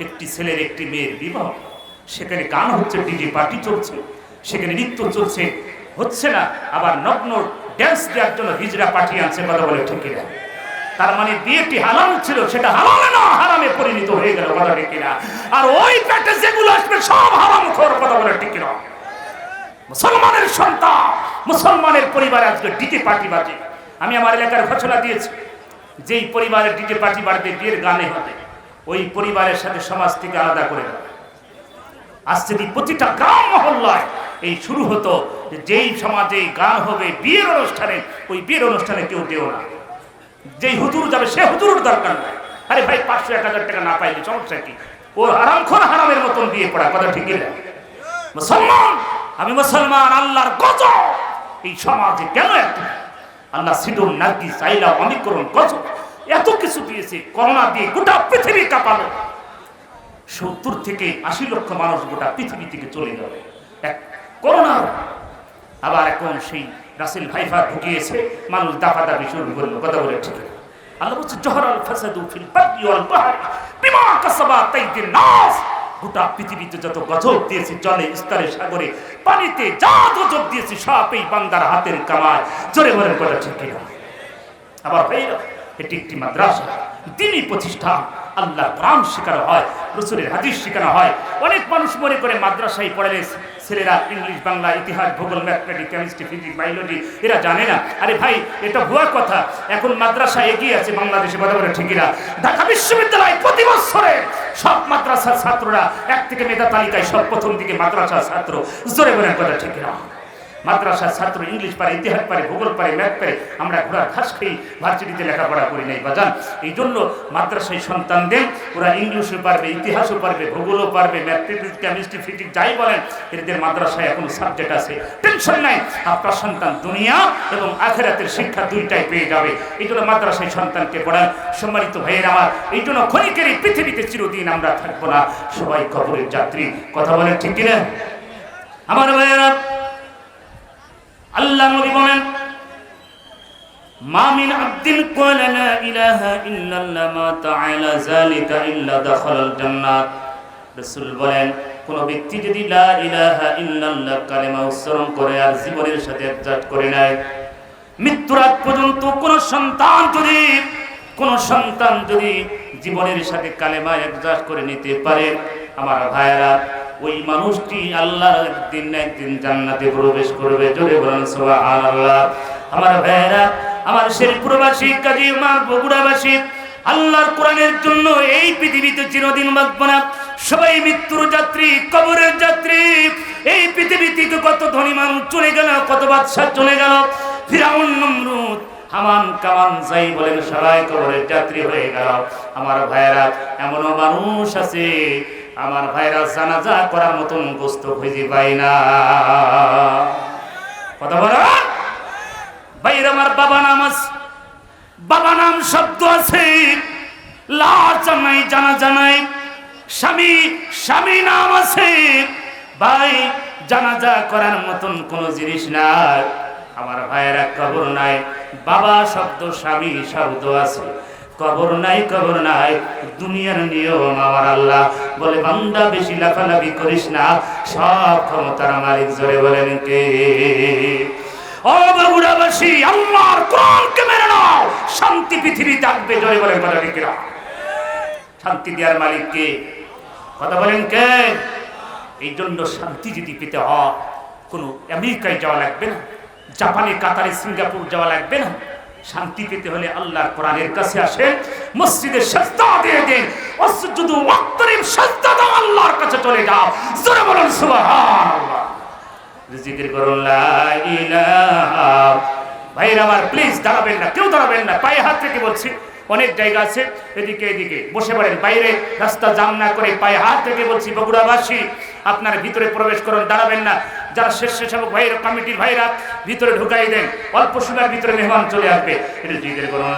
একটি ছেলের একটি মেয়ের বিবাহ। সেখানে গান হচ্ছে, ডিজে পার্টি চলছে। সেখানে নৃত্য চলছে। হচ্ছে না, আবার নগ্ন ড্যান্স দেওয়ার জন্য হিজড়া পাঠিয়ে আনছে, কথা বলে ঠিক কিনা? তার মানে বিয়েটি হালাল ছিল, সেটা হালাল না, হারামে পরিণত হয়ে গেল, কথা ঠিক আর ওই পেটে যেগুলো আসবে, সব হারাম খোর, কথা বলে ঠিক কিনা? মুসলমানের সন্তান, মুসলমানের পরিবারে আজকে ডিজে পার্টি বাজে। আমি আমার এলাকার ঘোষণা দিয়েছি, যেই পরিবারের ডিজে পার্টি বাড়বে, বিয়ের গানে হবে। ওই পরিবারের সাথে সমাজ থেকে আলাদা করে দেবে। আজ যদি প্রতিটা গ্রাম মহল্লায় এই শুরু হতো, যেই সমাজে গান হবে, বিয়ের অনুষ্ঠানে, ওই বিয়ের অনুষ্ঠানে কেউ দেও না। যেই হুজুর যাবে, সে হুজুর দরকার নাই। আরে ভাই, পাঁচশো এক হাজার টাকা না পাইলে সমস্যা কি? ও হারাম খোর হারামের মতন বিয়ে পড়া, কথা ঠিকই না? মুসলমান, আমি মুসলমান, আল্লাহর গজ এই সমাজে কেন এত? আল্লাহ সিডুল নাকি সাইলা অমিকরণ গজ এত কিছু দিয়েছে, করোনা দিয়ে গোটা পৃথিবী কাঁপালো। সত্তর থেকে আশি লক্ষ মানুষ গোটা পৃথিবী থেকে চলে যাবে করোনা। আবার এখন সেই রাসেল ভাইফা ঢুকিয়েছে, মানুষ দাফাদাফি শুরু করল, কথা বলে ঠিক গোটা পৃথিবীতে যত স্তরে, সাগরে, পানিতে যা দিয়েছে, সব এই হাতের কামায়। আবার এটি একটি মাদ্রাসা। দিনই প্রতিষ্ঠা আল্লাহ কোরআন শেখানো হয়, রসুলের হাদিস শেখানো হয়। অনেক মানুষ মনে করে মাদ্রাসায় পড়ালে ছেলেরা ইংলিশ, বাংলা, ইতিহাস, ভূগোল, ম্যাথমেটিক্স, কেমিস্ট্রি, ফিজিক্স, বায়োলজি, এরা জানে না। আরে ভাই, এটা ভুয়া কথা। এখন মাদ্রাসা এগিয়ে আছে, বাংলাদেশে কথা বলে ঠিকই না। ঢাকা বিশ্ববিদ্যালয় প্রতি বছরে সব মাদ্রাসার ছাত্ররা এক থেকে মেধা তালিকায় সব প্রথম দিকে মাদ্রাসার ছাত্র। জোরে বলেন কথা ঠিকই না মাদ্রাসার ছাত্র, ইংলিশ পারে, ইতিহাস পারে, ভূগোল পারে, ম্যাথ পারে, আমরা ঘোড়া, ঘাস খেয়ে ভার্সিটিতে লেখাপড়া করি নাই বাজান এই জন্য মাদ্রাসায় সন্তান দেন, ওরা ইংলিশও পারবে, ইতিহাসও পারবে, ভূগোলও পারবে ম্যাথমেটিক্স কেমিস্ট্রি, ফিজিক্স, যাই বলেন, এদের মাদ্রাসায় এখন সাবজেক্ট আছে। টেনশন নাই, আপনার সন্তান দুনিয়া এবং আখেরাতের শিক্ষা দুইটাই পেয়ে যাবে। এই জন্য মাদ্রাসায় সন্তানকে পড়ান। সম্মানিত ভাইয়ের আমার এই জন্য ক্ষণিকেরই পৃথিবীতে চিরদিন আমরা থাকব না। সবাই কবরের যাত্রী। কথা বলেন ঠিক কিনা? আমার ভাইয়েরা আল্লাহ নবী বলেন মা মিন আব্দিন ক্বালা লা ইলাহা ইল্লাল্লাহ মা তাআলা যালিকা ইল্লা দাখালাল জান্নাত। রাসূল বলেন, কোন ব্যক্তি যদি লা ইলাহা ইল্লাল্লাহ কালেমা উচ্চারণ করে আর জীবনের সাথে একজাট করে নেয়, মৃত্যুর আগ পর্যন্ত কোন সন্তান যদি, কোন সন্তান যদি জীবনের সাথে কালেমা একজাট করে নিতে পারে, আমার ভাইয়েরা, ওই মানুষটি আল্লাহ একদিন একদিন জান্নাতে প্রবেশ করবে। জোরে বলেন সুবহানাল্লাহ। আমার ভাইয়েরা আমার শেরপুরবাসী কাজী আমার বগুড়াবাসী, আল্লাহর কোরআনের জন্য এই পৃথিবীতে চিরদিন বাঁচব না। সবাই মৃত্যুর যাত্রী, কবরের যাত্রী, এই পৃথিবী থেকে কত ধনী মানুষ চলে গেল, কত বাদশাহ চলে গেল। ফিরাউন, নমরুদ, হামান কামান যাই বলেন, সবাই কবরের যাত্রী হয়ে গেল। আমার ভাইয়েরা, এমনও মানুষ আছে, আমার ভাইরা জানাজা করার মতন গোস্ত খুঁজে পাই না। কথা বলো। ভাইয়ের আমার বাবা নাম আছে। বাবা নাম শব্দ আছে। লাশ জানাই, জানা জানাই। স্বামী স্বামী নাম আছে। ভাই জানাজা করার মতন কোন জিনিস নাই। আমার ভাইয়েরা কবর নাই। বাবা শব্দ, স্বামী শব্দ আছে। কবর নাই কবর নাই। দুনিয়ার নিয়ম আমার আল্লাহ। বলে, বান্দা, বেশি লাফালাফি করিস না। সব ক্ষমতার মালিক জোরে বলেন কে? শান্তি পৃথিবী থাকবে, জয় বলেন না শান্তি দেওয়ার মালিক কে? কথা বলেন কে? এই জন্য শান্তি যদি পেতে হয়, কোনো আমেরিকায় যাওয়া লাগবে না, জাপানে, কাতারে, সিঙ্গাপুর যাওয়া লাগবে না। শান্তি পেতে হলে আল্লাহর কোরআনের কাছে আসে মসজিদে সাজদা দিয়ে দেন, অসুজুদু ওয়াক্তরিম সাজদা দাও, আল্লাহর কাছে চলে যাও। জোরে বলুন সুবহানাল্লাহ। জিকির করুন ভাইরা আমার প্লিজ দাঁড়াবেন না, কেউ দাঁড়াবেন না, পায়ে হাত থেকে বলছি, অনেক জায়গা আছে, এদিকে এদিকে, বসে পড়েন, বাইরে রাস্তা জাম না করে পায়ে হাত থেকে বলছি, বগুড়াবাসী, আপনার ভিতরে প্রবেশ করুন, দাঁড়াবেন না। যারা স্বেচ্ছাসেবক ভাইরা কমিটির ভাইরা ভিতরে ঢুকাই দেন, অল্প সময়ের ভিতরে মেহমান চলে আসবে। এটা জিকির করুন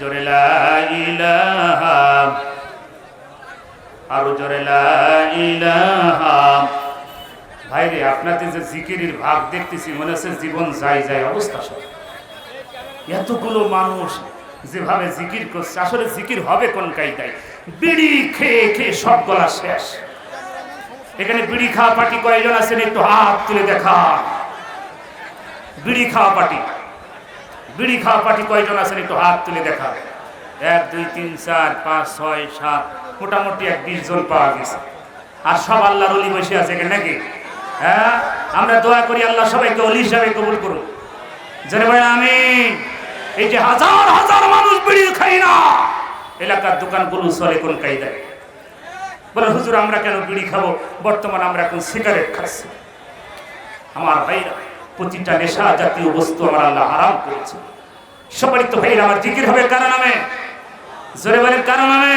জোরে লা ইলাহা। আরও জোরে ভাইরে আপনাদের যে জিকিরের ভাব দেখতেছি, মনে হচ্ছে জীবন যাই যায় অবস্থা সব। এতগুলো মানুষ যেভাবে জিকির করছে, আসলে জিকির হবে কোন কায়দায়? বিড়ি খেয়ে খেয়ে সব গলা শেষ। এখানে বিড়ি খাওয়া পার্টি কয়জন আছেন একটু হাত তুলে দেখা বিড়ি খাওয়া পার্টি। বিড়ি খাওয়া পার্টি কয়জন আছেন একটু হাত তুলে দেখা এক, দুই, তিন, চার, পাঁচ, ছয়, সাত মোটামুটি এক বিশ জন পাওয়া গেছে। আর সব আল্লাহর অলি বসে আছে নাকি? হ্যাঁ? আমরা দোয়া করি আল্লাহ সবাইকে অলি হিসাবে কবুল করুন জনে ভাই আমি এই যে হাজার হাজার মানুষ বিড়ি খাই না। এলাকার দোকানগুলো চলে কোন কায়দায়? বলে হুজুর, আমরা কেন বিড়ি খাব? বর্তমান আমরা এখন সিগারেট খাচ্ছি। আমার ভাইরা, প্রতিটা নেশা জাতীয় বস্তু আমার আল্লাহ হারাম করেছে। সবারই তো ভাইরা, আমার জিকির হবে কার নামে? জোরে বলেন, কার নামে?